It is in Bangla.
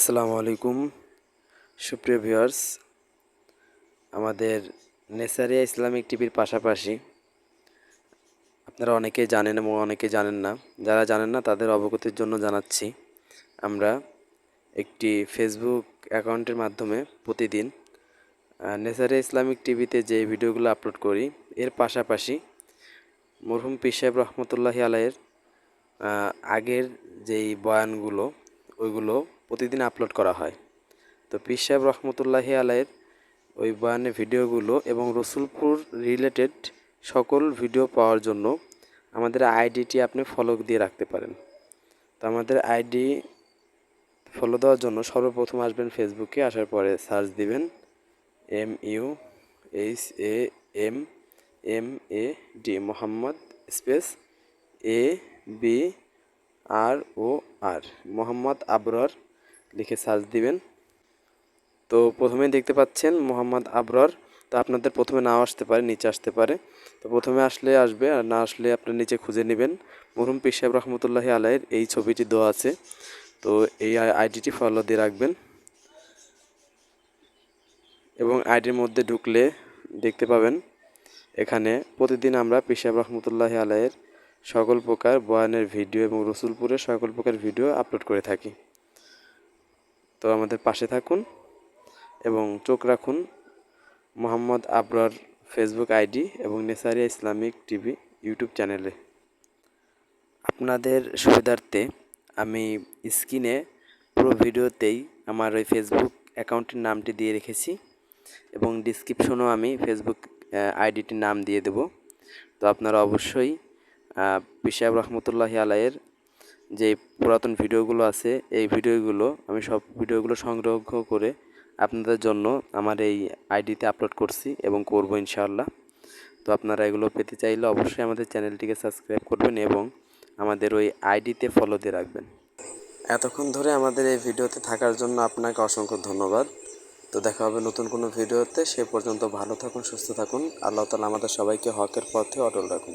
আসসালামু আলাইকুম। সুপ্রিয় ভিউয়ার্স, আমাদের নেসারিয়া ইসলামিক টিভির পাশাপাশি আপনারা অনেকেই জানেন এবং অনেকে জানেন না, যারা জানেন না তাদের অবগতির জন্য জানাচ্ছি, আমরা একটি ফেসবুক অ্যাকাউন্টের মাধ্যমে প্রতিদিন নেসারিয়া ইসলামিক টিভিতে যে ভিডিওগুলো আপলোড করি, এর পাশাপাশি মরহুম পীর সাহেব রহমতুল্লাহি আলাইয়ের আগের যেই বয়ানগুলো, ওইগুলো প্রতিদিন আপলোড করা হয়। তো পীর সাহেব রহমতুল্লাহি আলাইয়ের ওই বয়ানের ভিডিওগুলো এবং রসুলপুর রিলেটেড সকল ভিডিও পাওয়ার জন্য আমাদের আইডিটি আপনি ফলো দিয়ে রাখতে পারেন। তো আমাদের আইডি ফলো দেওয়ার জন্য সর্বপ্রথম আসবেন ফেসবুকে আসার পরে সার্চ দিবেন M U H A M M A D Mohammad space A B R O R Mohammad Abrar লিখে সার্চ দিবেন। তো প্রথমে দেখতে পাচ্ছেন মোহাম্মদ আবরার। তো আপনাদের প্রথমে নাও আসতে পারে, নিচে আসতে পারে। তো প্রথমে আসলে আসবে আর না আসলে আপনার নিচে খুঁজে নেবেন। মরহুম পীর সাহেব রহমতুল্লাহি আলাইয়ের এই ছবিটি দেওয়া আছে। তো এই আইডিটি ফলো দিয়ে রাখবেন। এবং আইডির মধ্যে ঢুকলে দেখতে পাবেন, এখানে প্রতিদিন আমরা সাহেব রহমতুল্লাহি আলাইয়ের সকল প্রকার বয়ানের ভিডিও এবং রসুলপুরের সকল প্রকার ভিডিও আপলোড করে থাকি। তো আমাদের পাশে থাকুন এবং চোখ রাখুন মোহাম্মদ আবরার ফেসবুক আইডি এবং নেসারিয়া ইসলামিক টিভি ইউটিউব চ্যানেলে। আপনাদের সুবিধার্থে আমি স্ক্রিনে পুরো ভিডিওতেই আমার ওই ফেসবুক অ্যাকাউন্টের নামটি দিয়ে রেখেছি এবং ডিসক্রিপশনেও আমি ফেসবুক আইডিটির নাম দিয়ে দেব। তো আপনারা অবশ্যই পিসাব রহমতুল্লাহি আলাইয়ের যে পুরাতন ভিডিওগুলো আছে, এই ভিডিওগুলো আমি সব ভিডিওগুলো সংগ্রহ করে আপনাদের জন্য আমার এই আইডিতে আপলোড করছি এবং করব ইনশাআল্লাহ। তো আপনারা এগুলো পেতে চাইলে অবশ্যই আমাদের চ্যানেলটিকে সাবস্ক্রাইব করবেন এবং আমাদের ওই আইডিতে ফলো দিয়ে রাখবেন। এতক্ষণ ধরে আমাদের এই ভিডিওতে থাকার জন্য আপনাকে অসংখ্য ধন্যবাদ। তো দেখা হবে নতুন কোনো ভিডিওতে। সে পর্যন্ত ভালো থাকুন, সুস্থ থাকুন। আল্লাহ তালা আমাদের সবাইকে হকের পথে অটল রাখুন।